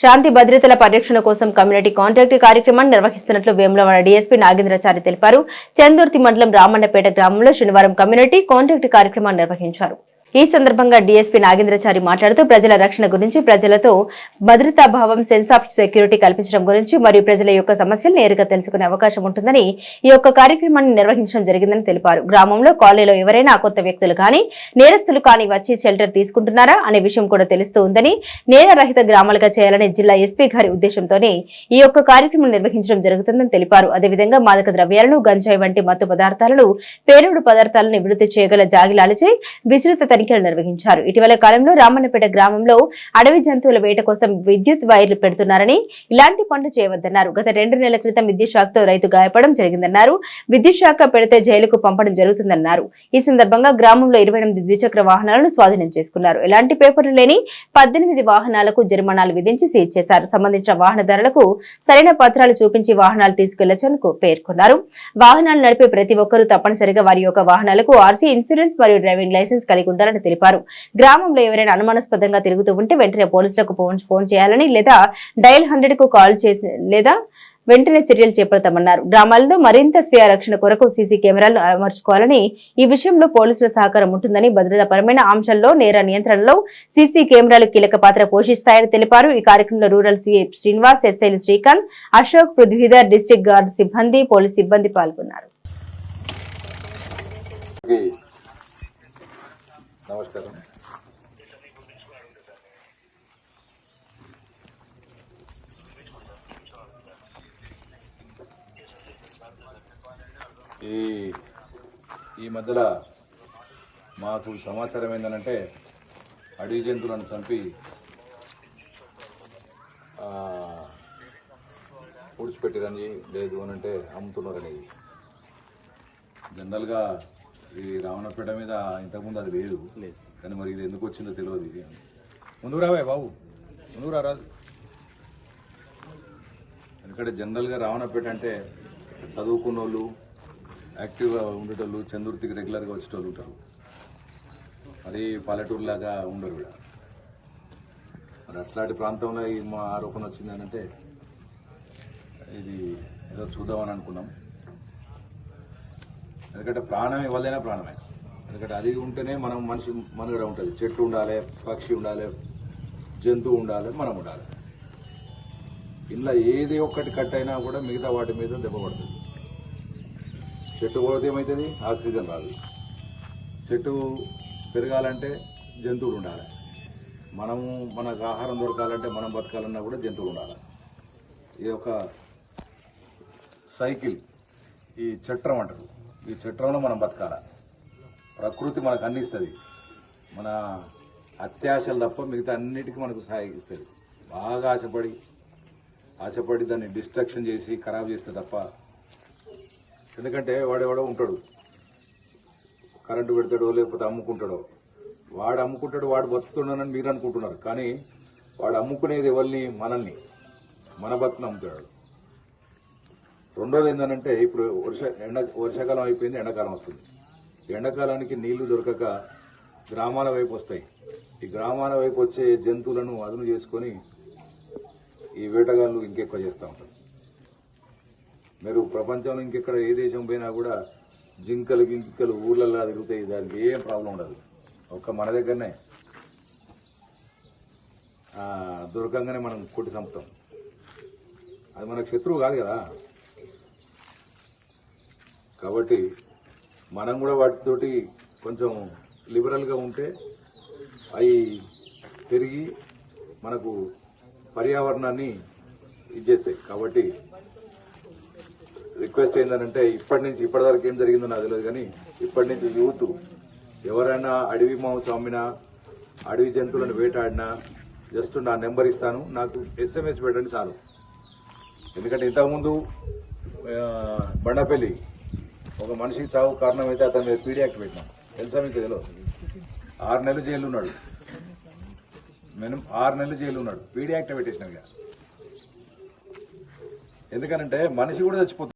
శాంతి భద్రతల పరిరక్షణ కోసం కమ్యూనిటీ కాంట్రాక్ట్ కార్యక్రమాన్ని నిర్వహిస్తున్నట్లు వేములవాడ డీఎస్పీ నాగేంద్రచారి తెలిపారు. చందుర్తి మండలం రామన్నపేట గ్రామంలో శనివారం కమ్యూనిటీ కాంట్రాక్ట్ కార్యక్రమాన్ని నిర్వహించారు. ఈ సందర్భంగా డీఎస్పీ నాగేంద్రచారి మాట్లాడుతూ ప్రజల రక్షణ గురించి ప్రజలతో భద్రతా భావం సెన్స్ ఆఫ్ సెక్యూరిటీ కల్పించడం గురించి మరియు ప్రజల యొక్క సమస్యలు నేరుగా తెలుసుకునే అవకాశం ఉంటుందని ఈ యొక్క కార్యక్రమాన్ని నిర్వహించడం జరిగిందని తెలిపారు. గ్రామంలో కాలనీలో ఎవరైనా కొత్త వ్యక్తులు కానీ నేరస్తులు కానీ వచ్చి షెల్టర్ తీసుకుంటున్నారా అనే విషయం కూడా తెలుస్తూ ఉందని నేరరహిత గ్రామాలుగా చేయాలని జిల్లా ఎస్పీ గారి ఉద్దేశంతోనే ఈ యొక్క కార్యక్రమం నిర్వహించడం జరుగుతుందని తెలిపారు. అదేవిధంగా మాదక ద్రవ్యాలను గంజాయి వంటి మత్తు పదార్థాలను పేరుడు పదార్థాలను నివృత్తి చేయగల జాగిలాలచే విస్తృత తనిఖీలు నిర్వహించారు. ఇటీవల కాలంలో రామన్నపేట గ్రామంలో అడవి జంతువుల వేట కోసం విద్యుత్ వైర్లు పెడుతున్నారని ఇలాంటి పనులు చేయవద్దన్నారు. గత రెండు నెలల క్రితం విద్యుత్ శాఖతో రైతు గాయపడడం జరిగిందన్నారు. విద్యుత్ శాఖ పెడితే జైలుకు పంపడం జరుగుతుందన్నారు. ఈ సందర్భంగా గ్రామంలో ఇరవై ఎనిమిది ద్విచక్ర వాహనాలను స్వాధీనం చేసుకున్నారు. ఎలాంటి పేపర్లు లేని పద్దెనిమిది వాహనాలకు జరిమానాలు విధించి సీజ్ చేశారు. సంబంధించిన వాహనదారులకు సరైన పత్రాలు చూపించి వాహనాలు తీసుకెళ్ళొచ్చని పేర్కొన్నారు. వాహనాలు నడిపే ప్రతి ఒక్కరూ తప్పనిసరిగా వారి యొక్క వాహనాలకు ఆర్సీ ఇన్సూరెన్స్ మరియు డ్రైవింగ్ లైసెన్స్ కలిగి ఉండాలని తెలిపారు. గ్రామంలో ఎవరైనా అనుమానాస్పదంగా తిరుగుతూ ఉంటే వెంటనే పోలీసులకు ఫోన్ చేయాలని లేదా డయల్ హండ్రెడ్కు కాల్ చేసి లేదా వెంటనే చర్యలు చేపడతామన్నారు. గ్రామాల్లో మరింత స్వీయ రక్షణ కొరకు సీసీ కెమెరాలు అమర్చుకోవాలని ఈ విషయంలో పోలీసుల సహకారం ఉంటుందని భద్రతాపరమైన అంశాల్లో నేర నియంత్రణలో సీసీ కెమెరాలు కీలక పాత్ర పోషిస్తాయని తెలిపారు. ఈ కార్యక్రమంలో రూరల్ సీఏ శ్రీనివాస్ ఎస్ఐలు శ్రీకాంత్ అశోక్ పృథ్వీధర్ డిస్టిక్ గార్డ్ సిబ్బంది పోలీస్ సిబ్బంది పాల్గొన్నారు. నమస్కారం. ఈ ఈ మధ్యలో మాకు సమాచారం ఏంటంటే అడవి జంతువులను చంపి ఆ, పూడ్చిపెట్టిరని లేదు అని అంటే అమ్ముతున్నారని. జనరల్గా ఈ రావణపేట మీద ఇంతకుముందు అది లేదు. కానీ మరి ఇది ఎందుకు వచ్చిందో తెలియదు ఇది. ముందుకు రావే బాబు. ముందుకు రా రాదు ఎందుకంటే జనరల్గా రావణపేట అంటే చదువుకున్న వాళ్ళు యాక్టివ్గా ఉండేటోళ్ళు చందుర్తికి రెగ్యులర్గా వచ్చేటోళ్ళు ఉంటారు. అది పల్లెటూరు లాగా ఉండరు కూడా. మరి అట్లాంటి ప్రాంతంలో ఈ మా ఆరోపణ వచ్చింది అంటే ఇది ఏదో చూద్దామని అనుకున్నాం. ఎందుకంటే ప్రాణం ఎవరిదైనా ప్రాణమే. ఎందుకంటే అది ఉంటేనే మనం మనిషి మనుగడ ఉంటుంది. చెట్టు ఉండాలి పక్షి ఉండాలి జంతువు ఉండాలి మనం ఉండాలి. ఇలా ఏది ఒక్కటి కట్ అయినా కూడా మిగతా వాటి మీద దెబ్బ పడుతుంది. చెట్టు పోతే ఏమవుతుంది ఆక్సిజన్ రాదు. చెట్టు పెరగాలంటే జంతువులు ఉండాలి. మనము మనకు ఆహారం దొరకాలంటే మనం బతకాలన్నా కూడా జంతువులు ఉండాలి. ఇది ఒక సైకిల్ ఈ చట్రం అంటారు. ఈ చట్టంలో మనం బతకాల. ప్రకృతి మనకు అందిస్తుంది మన అత్యాశలు తప్ప మిగతా అన్నిటికీ మనకు సహాయిస్తుంది బాగా ఆశపడి ఆశపడి దాన్ని డిస్ట్రక్షన్ చేసి ఖరాబ్ చేస్తే తప్ప ఎందుకంటే వాడెవడో ఉంటాడు. కరెంటు పెడతాడో లేకపోతే అమ్ముకుంటాడో. వాడు అమ్ముకుంటాడు వాడు బతుకుతున్నాడని మీరు అనుకుంటున్నారు. కానీ వాడు అమ్ముకునేది ఎవరిని? మనల్ని. మన బతుకుని అమ్ముతాడు. రెండోది ఏంటంటే ఇప్పుడు వర్ష ఎండ వర్షాకాలం అయిపోయింది ఎండాకాలం వస్తుంది. ఎండాకాలానికి నీళ్ళు దొరకక గ్రామాల వైపు వస్తాయి. ఈ గ్రామాల వైపు వచ్చే జంతువులను అదును చేసుకొని ఈ వేటగాళ్ళు ఇంకెక్కువ చేస్తూ ఉంటారు. మీరు ప్రపంచంలో ఇంకెక్కడ ఏ దేశం పోయినా కూడా జింకలు గింకలు ఊర్లలో తిరుగుతాయి. దానికి ఏం ప్రాబ్లం ఉండదు. ఒక్క మన దగ్గరనే దొరకంగానే మనం కొట్టి చంపుతాం. అది మనకు శత్రువు కాదు కదా. కాబట్టి మనం కూడా వాటితోటి కొంచెం లిబరల్గా ఉంటే అవి పెరిగి మనకు పర్యావరణాన్ని ఇచ్చేస్తాయి కాబట్టి రిక్వెస్ట్ ఏంటంటే ఇప్పటి నుంచి ఇప్పటివరకు ఏం జరిగిందో నాకు తెలియదు కానీ ఇప్పటి నుంచి యూత్ ఎవరైనా అడవి మాంసం అమ్మినా అడవి జంతువులను వేటాడినా జస్ట్ నా నెంబర్ ఇస్తాను. నాకు ఎస్ఎంఎస్ పెట్టండి చాలు. ఎందుకంటే ఇంతకుముందు బండపల్లి ఒక మనిషి చావు కారణం అయితే అతని మీద పీడీ యాక్ట్ పెట్టినాం. తెలుసా మీకు తెలియదు? ఆరు నెలలు జైలు ఉన్నాడు. మినిమం ఆరు నెలలు జైలు ఉన్నాడు. పీడీ యాక్ట్ పెట్టేసినాం ఇక. ఎందుకనంటే మనిషి కూడా చచ్చిపోతుంది